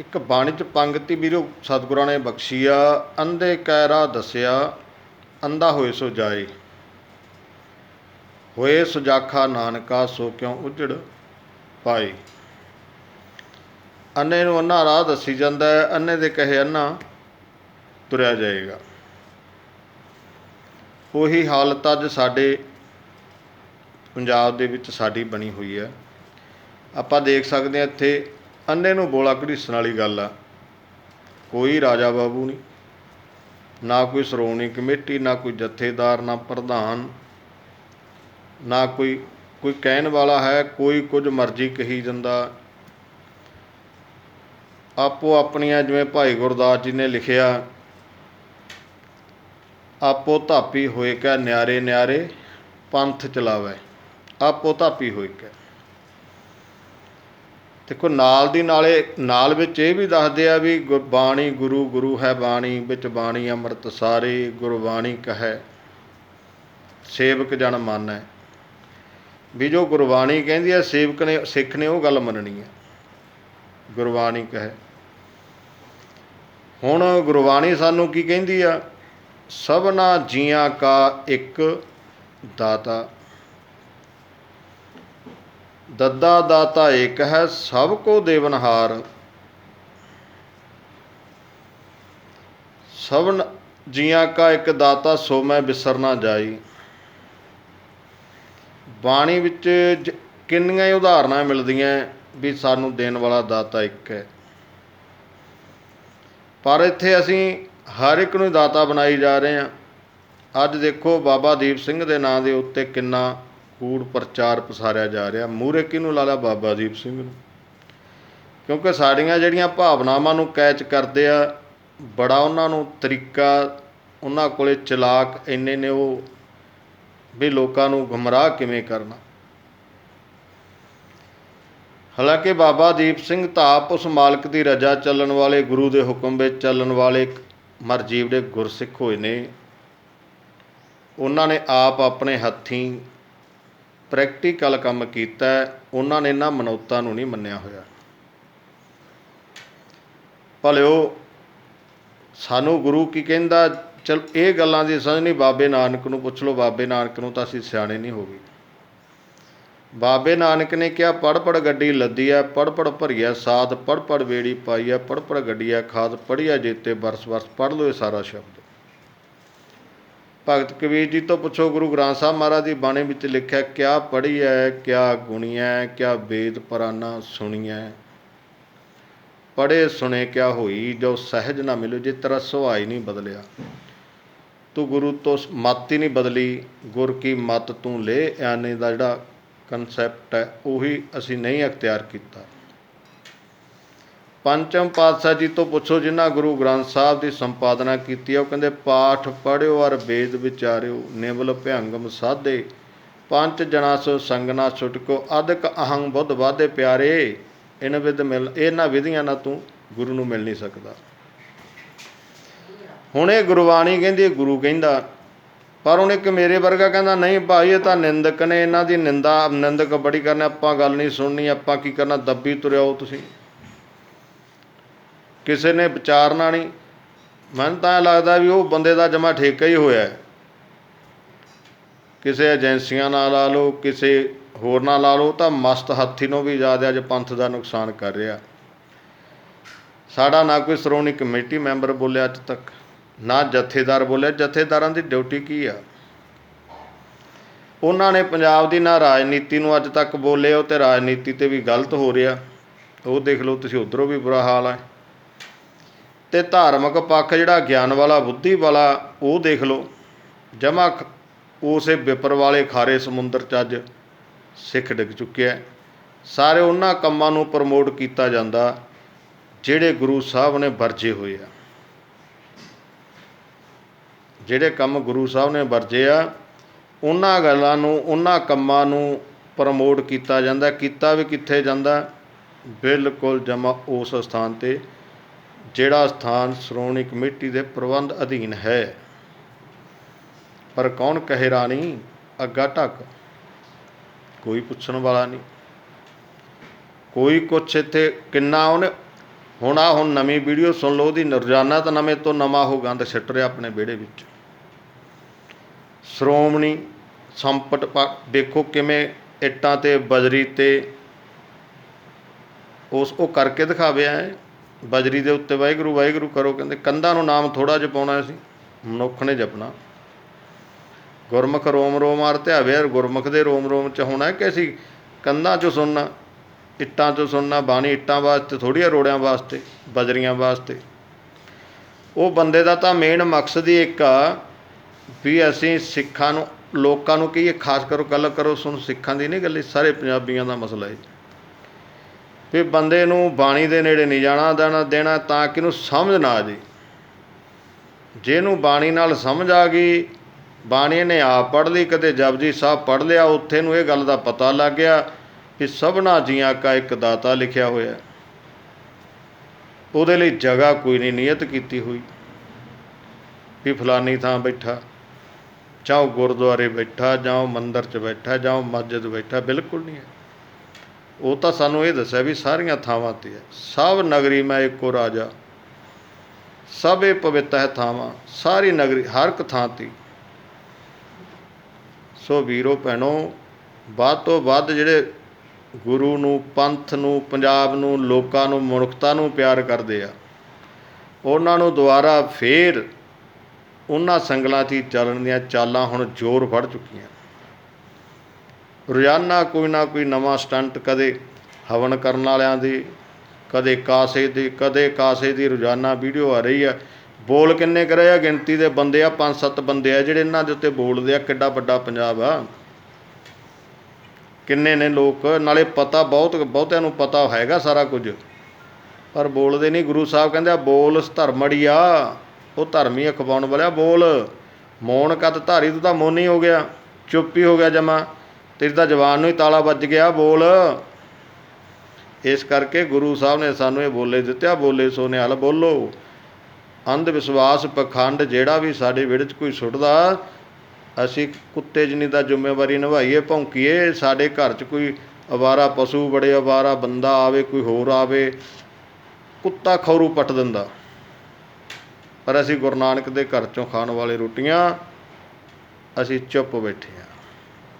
ਇੱਕ ਬਾਣੀ ਚ ਪੰਗਤੀ, ਵੀਰੋ, ਸਤਿਗੁਰਾਂ ਨੇ ਬਖਸ਼ੀਆ, ਅੰਧੇ ਕੈ ਰਾਹ ਦੱਸਿਆ, ਅੰਧਾ ਹੋਏ ਸੋ ਜਾਏ। ਹੋਏ ਸੁਜਾਖਾ ਨਾਨਕਾ, ਸੋ ਕਿਉ ਉਜੜ ਪਾਏ। ਅੰਨੇ ਨੂੰ ਅੰਨਾ ਰਾਹ ਦੱਸੀ ਜਾਂਦਾ ਹੈ, ਅੰਨੇ ਦੇ ਕਹੇ ਅੰਨਾ ਤੁਰਿਆ ਜਾਏਗਾ। ਉਹੀ ਹਾਲਤ ਅੱਜ ਸਾਡੇ ਪੰਜਾਬ ਦੇ ਵਿੱਚ ਸਾਡੀ ਬਣੀ ਹੋਈ ਹੈ। ਆਪਾਂ ਦੇਖ ਸਕਦੇ ਹਾਂ ਇੱਥੇ ਅੰਨੇ ਨੂੰ ਬੋਲਾ ਘੜੀਸਣ ਵਾਲੀ ਗੱਲ ਆ। ਕੋਈ ਰਾਜਾ ਬਾਬੂ ਨਹੀਂ, ਨਾ ਕੋਈ ਸ਼੍ਰੋਮਣੀ ਕਮੇਟੀ, ਨਾ ਕੋਈ ਜਥੇਦਾਰ, ਨਾ ਪ੍ਰਧਾਨ, ਨਾ ਕੋਈ ਕੋਈ ਕਹਿਣ ਵਾਲਾ ਹੈ, ਕੋਈ ਕੁਝ ਮਰਜ਼ੀ ਕਹੀ ਜਾਂਦਾ। ਆਪੋ ਆਪਣੀਆਂ ਜਿਵੇਂ ਭਾਈ ਗੁਰਦਾਸ ਜੀ ਨੇ ਲਿਖਿਆ, ਆਪੋ ਧਾਪੀ ਹੋਏ ਕੈ ਨਿਆਰੇ ਨਿਆਰੇ ਪੰਥ ਚਲਾਵੇ, ਆਪੋ ਧਾਪੀ ਹੋਏ ਕੈ। ਦੇਖੋ, ਨਾਲ ਦੀ ਨਾਲੇ, ਨਾਲ ਵਿੱਚ ਇਹ ਵੀ ਦੱਸਦੇ ਆ ਵੀ ਗੁਰ- ਬਾਣੀ ਗੁਰੂ ਗੁਰੂ ਹੈ ਬਾਣੀ, ਵਿੱਚ ਬਾਣੀ ਅੰਮ੍ਰਿਤ ਸਾਰੇ, ਗੁਰਬਾਣੀ ਕਹੈ, ਸੇਵਕ ਜਨ ਮਾਨੈ। ਵੀ ਜੋ ਗੁਰਬਾਣੀ ਕਹਿੰਦੀ ਆ, ਸੇਵਕ ਨੇ, ਸਿੱਖ ਨੇ ਉਹ ਗੱਲ ਮੰਨਣੀ ਹੈ ਗੁਰਬਾਣੀ ਕਹੈ। ਹੁਣ ਗੁਰਬਾਣੀ ਸਾਨੂੰ ਕੀ ਕਹਿੰਦੀ ਆ? ਸਭਨਾ ਜੀਆਂ ਕਾ ਇੱਕ ਦਾਤਾ। ਦੱਦਾ ਦਾਤਾ ਏਕ ਹੈ ਸਭ ਕੋ ਦੇਵਨਹਾਰ। ਸਭਨ ਜੀਆਂ ਕਾ ਇੱਕ ਦਾਤਾ ਸੋ ਮੈਂ ਬਿਸਰ ਨਾ ਜਾਈ। ਬਾਣੀ ਵਿੱਚ ਕਿੰਨੀਆਂ ਹੀ ਉਦਾਹਰਨਾਂ ਮਿਲਦੀਆਂ ਵੀ ਸਾਨੂੰ ਦੇਣ ਵਾਲਾ ਦਾਤਾ ਇੱਕ ਹੈ। ਪਰ ਇੱਥੇ ਅਸੀਂ ਹਰ ਇੱਕ ਨੂੰ ਦਾਤਾ ਬਣਾਈ ਜਾ ਰਹੇ ਹਾਂ। ਅੱਜ ਦੇਖੋ ਬਾਬਾ ਦੀਪ ਸਿੰਘ ਦੇ ਨਾਂ ਦੇ ਉੱਤੇ ਕਿੰਨਾ ਕੂੜ ਪ੍ਰਚਾਰ ਪਸਾਰਿਆ ਜਾ ਰਿਹਾ। ਮੂਰੇ ਕਿਹਨੂੰ ਲਾ ਲਾ ਬਾਬਾ ਦੀਪ ਸਿੰਘ ਨੂੰ। ਕਿਉਂਕਿ ਸਾਡੀਆਂ ਜਿਹੜੀਆਂ ਭਾਵਨਾਵਾਂ ਨੂੰ ਕੈਚ ਕਰਦੇ ਆ, ਬੜਾ ਉਹਨਾਂ ਨੂੰ ਤਰੀਕਾ ਉਹਨਾਂ ਕੋਲੇ ਚਲਾਕ ਇੰਨੇ ਨੇ ਉਹ ਵੀ ਲੋਕਾਂ ਨੂੰ ਗੁੰਮਰਾਹ ਕਿਵੇਂ ਕਰਨਾ। ਹਾਲਾਂਕਿ ਬਾਬਾ ਦੀਪ ਸਿੰਘ ਤਾਂ ਆਪ ਉਸ ਮਾਲਕ ਦੀ ਰਜਾ ਚੱਲਣ ਵਾਲੇ, ਗੁਰੂ ਦੇ ਹੁਕਮ ਵਿੱਚ ਚੱਲਣ ਵਾਲੇ ਮਰਜੀਵ ਦੇ ਗੁਰਸਿੱਖ ਹੋਏ ਨੇ। ਉਹਨਾਂ ਨੇ ਆਪ ਆਪਣੇ ਹੱਥੀਂ ਪ੍ਰੈਕਟੀਕਲ ਕੰਮ ਕੀਤਾ ਉਹਨਾਂ ਨੇ ਇਹਨਾਂ ਮਨੌਤਾਂ ਨੂੰ ਨਹੀਂ ਮੰਨਿਆ ਹੋਇਆ। ਭਲਿਓ, ਸਾਨੂੰ ਗੁਰੂ ਕੀ ਕਹਿੰਦਾ, ਚਲ ਇਹ ਗੱਲਾਂ ਦੀ ਸਮਝ ਨਹੀਂ, ਬਾਬੇ ਨਾਨਕ ਨੂੰ ਪੁੱਛ ਲਓ, ਬਾਬੇ ਨਾਨਕ ਨੂੰ ਤਾਂ ਅਸੀਂ ਸਿਆਣੇ ਨਹੀਂ ਹੋ ਗਏ। ਬਾਬੇ ਨਾਨਕ ਨੇ ਕਿਹਾ ਪੜ ਪੜ ਗੱਡੀ ਲੱਦੀ ਆ ਪੜ ਪੜ ਭਰੀਆ ਸਾਧ ਪੜ ਪੜ ਵੇੜੀ ਪਾਈ ਆ ਪੜ ਪੜ ਗੱਡੀਆ ਖਾਦ ਪੜਿਆ ਜੇਤੇ ਬਰਸ ਬਰਸ ਪੜ ਲਓ ਇਹ ਸਾਰਾ ਸ਼ਬਦ। ਭਗਤ ਕਬੀਰ ਜੀ ਤੋਂ ਪੁੱਛੋ, ਗੁਰੂ ਗ੍ਰੰਥ ਸਾਹਿਬ ਮਹਾਰਾਜ ਦੀ ਬਾਣੀ ਵਿੱਚ ਲਿਖਿਆ, ਕਿਆ ਪੜ੍ਹੀ ਹੈ ਕਿਆ ਗੁਣੀ ਹੈ ਕਿਆ ਵੇਦ ਪਰਾਨਾ ਹੈ ਪੜੇ ਸੁਣੇ ਕਿਆ ਹੋਈ, ਜੋ ਸਹਿਜ ਨਾ ਮਿਲੋ ਜੇ ਤੇਰਾ ਸੁਭਾਅ ਨਹੀਂ ਬਦਲਿਆ। ਤੂੰ ਗੁਰੂ ਤੋਂ ਮੱਤ ਹੀ ਨਹੀਂ ਬਦਲੀ, ਗੁਰ ਕੀ ਮੱਤ ਤੂੰ ਲੈ ਆਨੇ ਦਾ ਜਿਹੜਾ ਕਨਸੈਪਟ ਹੈ, ਉਹੀ ਅਸੀਂ ਨਹੀਂ ਅਖਤਿਆਰ ਕੀਤਾ। ਪੰਚਮ ਪਾਤਸ਼ਾਹ ਜੀ ਤੋਂ ਪੁੱਛੋ, ਜਿਨ੍ਹਾਂ ਗੁਰੂ ਗ੍ਰੰਥ ਸਾਹਿਬ ਦੀ ਸੰਪਾਦਨਾ ਕੀਤੀ ਹੈ ਉਹ ਕਹਿੰਦੇ, ਪਾਠ ਪੜਿਓ ਅਰ ਵੇਦ ਵਿਚਾਰਿਓ ਨਿਵਲ ਭਿਆੰਗਮ ਸਾਧੇ। ਪੰਜ ਜਣਾ ਸੋ ਸੰਗਨਾ ਛੁਟਕੋ ਅਦਕ ਅਹੰ ਬੁੱਧ ਵਾਦੇ ਪਿਆਰੇ। ਇਨ ਵਿਦ ਮਿਲ, ਇਹਨਾਂ ਵਿਧੀਆਂ ਨਾਲ ਤੂੰ ਗੁਰੂ ਨੂੰ ਮਿਲ ਨਹੀਂ ਸਕਦਾ। ਹੁਣ ਇਹ ਗੁਰਬਾਣੀ ਕਹਿੰਦੀ ਗੁਰੂ ਕਹਿੰਦਾ, ਪਰ ਹੁਣ ਇੱਕ ਮੇਰੇ ਵਰਗਾ ਕਹਿੰਦਾ, ਨਹੀਂ ਭਾਈ, ਇਹ ਤਾਂ ਨਿੰਦਕ ਨੇ, ਇਹਨਾਂ ਦੀ ਨਿੰਦਾ, ਨਿੰਦਕ ਬੜੀ ਕਰਨਾ, ਆਪਾਂ ਗੱਲ ਨਹੀਂ ਸੁਣਨੀ, ਆਪਾਂ ਕੀ ਕਰਨਾ, ਦੱਬੀ ਤੁਰਿਆਓ ਤੁਸੀਂ। ਕਿਸੇ ਨੇ ਵਿਚਾਰਨਾ ਨਹੀਂ। ਮੈਨੂੰ ਤਾਂ ਐਂ ਲੱਗਦਾ ਵੀ ਉਹ ਬੰਦੇ ਦਾ ਜਮਾ ਠੇਕਾ ਹੀ ਹੋਇਆ ਕਿਸੇ ਏਜੰਸੀਆਂ ਨਾਲ ਲਾ ਲਓ, ਕਿਸੇ ਹੋਰ ਨਾਲ ਲਾ ਲਓ ਤਾਂ ਮਸਤ ਹਾਥੀ ਨੂੰ ਵੀ ਜ਼ਿਆਦਾ ਅੱਜ ਪੰਥ ਦਾ ਨੁਕਸਾਨ ਕਰ ਰਿਹਾ। ਸਾਡਾ ਨਾ ਕੋਈ ਸ਼੍ਰੋਮਣੀ ਕਮੇਟੀ ਮੈਂਬਰ ਬੋਲਿਆ ਅੱਜ ਤੱਕ, ਨਾ ਜਥੇਦਾਰ ਬੋਲਿਆ ਜਥੇਦਾਰਾਂ ਦੀ ਡਿਊਟੀ ਕੀ ਆ? ਉਹਨਾਂ ਨੇ ਪੰਜਾਬ ਦੀ ਨਾ ਰਾਜਨੀਤੀ ਨੂੰ ਅੱਜ ਤੱਕ ਬੋਲੇ, ਉਹ ਤੇ ਰਾਜਨੀਤੀ ਤੇ ਵੀ ਗਲਤ ਹੋ ਰਿਹਾ। ਉਹ ਦੇਖ ਲਓ, ਤੁਸੀਂ ਉਧਰੋਂ ਵੀ ਬੁਰਾ ਹਾਲ ਹੈ ਤੇ ਧਾਰਮਿਕ ਪੱਖ ਜਿਹੜਾ ਗਿਆਨ ਵਾਲਾ, ਬੁੱਧੀ ਵਾਲਾ, ਉਹ ਦੇਖ ਲਓ। ਜਮਾ ਉਸੇ ਵਿਪਰ ਵਾਲੇ ਖਾਰੇ ਸਮੁੰਦਰ ਚ ਅੱਜ ਸਿੱਖ ਡਿੱਗ ਚੁੱਕਿਆ ਸਾਰੇ ਉਹਨਾਂ ਕੰਮਾਂ ਨੂੰ ਪ੍ਰਮੋਟ ਕੀਤਾ ਜਾਂਦਾ, ਜਿਹੜੇ ਗੁਰੂ ਸਾਹਿਬ ਨੇ ਵਰਜੇ ਹੋਏ ਆ। ਜਿਹੜੇ ਕੰਮ ਗੁਰੂ ਸਾਹਿਬ ਨੇ ਵਰਜੇ ਆ, ਉਹਨਾਂ ਗੱਲਾਂ ਨੂੰ, ਉਹਨਾਂ ਕੰਮਾਂ ਨੂੰ ਪ੍ਰਮੋਟ ਕੀਤਾ ਜਾਂਦਾ, ਕੀਤਾ ਵੀ ਕਿੱਥੇ ਜਾਂਦਾ? ਬਿਲਕੁਲ ਜਮਾ ਉਸ ਸਥਾਨ ਤੇ ਜਿਹੜਾ ਸਥਾਨ ਸ਼੍ਰੋਮਣੀ ਕਮੇਟੀ ਦੇ ਪ੍ਰਬੰਧ ਅਧੀਨ ਹੈ। ਪਰ ਕੌਣ ਕਹੇ ਰਾਣੀ, ਅੱਗਾ ਢੱਕ? ਕੋਈ ਪੁੱਛਣ ਵਾਲਾ ਨਹੀਂ। ਕੋਈ ਕੁਛ ਇੱਥੇ ਕਿੰਨਾ ਉਹਨੇ, ਹੁਣ ਆ ਹੁਣ ਨਵੀਂ ਵੀਡੀਓ ਸੁਣ ਲਓ, ਉਹਦੀ ਰੋਜ਼ਾਨਾ ਤਾਂ ਨਵੇਂ ਤੋਂ ਨਵਾਂ ਉਹ ਗੰਦ ਛਿੱਟ ਰਿਹਾ ਆਪਣੇ ਵਿਹੜੇ ਵਿੱਚ। ਸ਼੍ਰੋਮਣੀ ਸੰਪਟ ਪਾ- ਦੇਖੋ ਕਿਵੇਂ ਇੱਟਾਂ ਤੇ, ਬਜਰੀ ਤੇ, ਉਸ ਉਹ ਕਰਕੇ ਦਿਖਾਵੇ ਐ। ਬਜਰੀ ਦੇ ਉੱਤੇ ਵਾਹਿਗੁਰੂ ਵਾਹਿਗੁਰੂ ਕਰੋ, ਕਹਿੰਦੇ ਕੰਧਾਂ ਨੂੰ ਨਾਮ ਥੋੜਾ ਜਿਹਾ ਪਾਉਣਾ ਸੀ ਮਨੁੱਖ ਨੇ ਜਪਣਾ। ਗੁਰਮੁਖ ਰੋਮ ਰੋਮ ਆਰ ਧਿਆਵੇ ਗੁਰਮੁਖ ਦੇ ਰੋਮ ਰੋਮ ਚ ਹੋਣਾ ਕਿ ਅਸੀਂ ਕੰਧਾਂ ਚੋਂ ਸੁਣਨਾ, ਇੱਟਾਂ ਚੋਂ ਸੁਣਨਾ, ਬਾਣੀ ਇੱਟਾਂ ਵਾਸਤੇ ਥੋੜੀ ਰੋੜਿਆਂ ਵਾਸਤੇ, ਬਜਰੀਆਂ ਵਾਸਤੇ। ਉਹ ਬੰਦੇ ਦਾ ਤਾਂ ਮੇਨ ਮਕਸਦ ਹੀ ਇੱਕ ਆ, ਵੀ ਅਸੀਂ ਸਿੱਖਾਂ ਨੂੰ, ਲੋਕਾਂ ਨੂੰ ਕਹੀਏ, ਖਾਸ ਕਰੋ, ਗੱਲ ਕਰੋ, ਸੁਣ, ਸਿੱਖਾਂ ਦੀ ਨਹੀਂ ਗੱਲ ਸਾਰੇ ਪੰਜਾਬੀਆਂ ਦਾ ਮਸਲਾ ਹੈ। ਵੀ ਬੰਦੇ ਨੂੰ ਬਾਣੀ ਦੇ ਨੇੜੇ ਨਹੀਂ ਜਾਣਾ, ਦੇਣਾ ਦੇਣਾ ਤਾਂ ਕਿ ਇਹਨੂੰ ਸਮਝ ਨਾ ਆ ਜੇ ਜਿਹਨੂੰ ਬਾਣੀ ਨਾਲ ਸਮਝ ਆ ਗਈ, ਬਾਣੀ ਨੇ ਆਪ ਪੜ੍ਹ ਲਈ, ਕਦੇ ਜਪਜੀ ਸਾਹਿਬ ਪੜ੍ਹ ਲਿਆ, ਉੱਥੇ ਨੂੰ ਇਹ ਗੱਲ ਦਾ ਪਤਾ ਲੱਗ ਗਿਆ ਕਿ ਸਭਨਾ ਜੀਆਂ ਕਾ ਇੱਕ ਦਾਤਾ ਲਿਖਿਆ ਹੋਇਆ ਉਹਦੇ ਲਈ ਜਗ੍ਹਾ ਕੋਈ ਨਹੀਂ, ਨਿਯਤ ਕੀਤੀ ਹੋਈ। ਵੀ ਫਲਾਨੀ ਥਾਂ ਬੈਠਾ, ਚਾਹੋ ਗੁਰਦੁਆਰੇ ਬੈਠਾ, ਜਾਂ ਮੰਦਰ 'ਚ ਬੈਠਾ, ਜਾਂ ਮਸਜਿਦ ਬੈਠਾ, ਬਿਲਕੁਲ ਨਹੀਂ ਹੈ। ਉਹ ਤਾਂ ਸਾਨੂੰ ਇਹ ਦੱਸਿਆ ਵੀ ਸਾਰੀਆਂ ਥਾਵਾਂ ਤੇ ਹੈ। ਸਭ ਨਗਰੀ ਮੈਂ ਇੱਕੋ ਰਾਜਾ। ਸਭ ਇਹ ਪਵਿੱਤ ਹੈ ਥਾਵਾਂ, ਸਾਰੀ ਨਗਰੀ ਹਰ ਇੱਕ ਥਾਂ ਤੇ। ਸੋ ਵੀਰੋ, ਭੈਣੋ, ਵੱਧ ਤੋਂ ਵੱਧ ਜਿਹੜੇ ਗੁਰੂ ਨੂੰ, ਪੰਥ ਨੂੰ, ਪੰਜਾਬ ਨੂੰ, ਲੋਕਾਂ ਨੂੰ, ਮਨੁੱਖਤਾ ਨੂੰ ਪਿਆਰ ਕਰਦੇ ਆ, ਉਹਨਾਂ ਨੂੰ ਦੁਬਾਰਾ ਫੇਰ ਉਹਨਾਂ ਸੰਗਲਾਂ 'ਚ ਹੀ ਚੱਲਣ ਦੀਆਂ ਚਾਲਾਂ ਹੁਣ ਜ਼ੋਰ ਫੜ ਚੁੱਕੀਆਂ। ਰੋਜ਼ਾਨਾ ਕੋਈ ਨਾ ਕੋਈ ਨਵਾਂ ਸਟੰਟ ਕਦੇ ਹਵਨ ਕਰਨ ਵਾਲਿਆਂ ਦੀ, ਕਦੇ ਕਾਸੇ ਦੀ, ਕਦੇ ਕਾਸੇ ਦੀ ਰੋਜ਼ਾਨਾ ਵੀਡੀਓ ਆ ਰਹੀ ਆ। ਬੋਲ ਕਿੰਨੇ ਕਰੇ ਆ? ਗਿਣਤੀ ਦੇ ਬੰਦੇ ਆ ਪੰਜ ਸੱਤ ਬੰਦੇ ਆ ਜਿਹੜੇ ਇਹਨਾਂ ਦੇ ਉੱਤੇ ਬੋਲਦੇ ਆ, ਕਿੱਡਾ ਵੱਡਾ ਪੰਜਾਬ ਆ। ਕਿੰਨੇ ਨੇ ਲੋਕ? ਨਾਲੇ ਪਤਾ ਬਹੁਤ, ਬਹੁਤਿਆਂ ਨੂੰ ਪਤਾ ਹੈਗਾ ਸਾਰਾ ਕੁਝ। ਪਰ ਬੋਲਦੇ ਨਹੀਂ। ਗੁਰੂ ਸਾਹਿਬ ਕਹਿੰਦੇ ਆ, ਬੋਲ ਧਰਮੜੀ ਆ। ਉਹ ਧਰਮੀ ਅਖਵਾਉਣ ਵਾਲਿਆ ਬੋਲ। ਮੌਨ ਕਦ ਧਾਰੀ ਤੂੰ ਤਾਂ ਮੌਨੀ ਹੋ ਗਿਆ, ਚੁੱਪ ਹੀ ਹੋ ਗਿਆ ਜਮਾ। ਤੇਰੀ ਤਾਂ ਜਵਾਨ ਨੂੰ ਹੀ ਤਾਲਾ ਵੱਜ ਗਿਆ, ਬੋਲ। ਇਸ ਕਰਕੇ ਗੁਰੂ ਸਾਹਿਬ ਨੇ ਸਾਨੂੰ ਇਹ ਬੋਲੇ ਦਿੱਤੇ ਬੋਲੇ ਸੋ ਨਿਹਾਲ ਬੋਲੋ। ਅੰਧ ਵਿਸ਼ਵਾਸ ਪਖੰਡ ਜਿਹੜਾ ਵੀ ਸਾਡੇ ਵਿਹੜੇ 'ਚ ਕੋਈ ਸੁੱਟਦਾ, ਅਸੀਂ ਕੁੱਤੇ ਜਿੰਨੀ ਦਾ ਜ਼ਿੰਮੇਵਾਰੀ ਨਿਭਾਈਏ, ਭੌਂਕੀਏ, ਸਾਡੇ ਘਰ 'ਚ ਕੋਈ ਅਵਾਰਾ ਪਸ਼ੂ ਬੜੇ ਅਵਾਰਾ ਬੰਦਾ ਆਵੇ, ਕੋਈ ਹੋਰ ਆਵੇ, ਕੁੱਤਾ ਖੌਰੂ ਪੱਟ ਦਿੰਦਾ। ਪਰ ਅਸੀਂ ਗੁਰੂ ਨਾਨਕ ਦੇ ਘਰ 'ਚੋਂ ਖਾਣ ਵਾਲੇ ਰੋਟੀਆਂ, ਅਸੀਂ ਚੁੱਪ ਬੈਠੇ ਆ।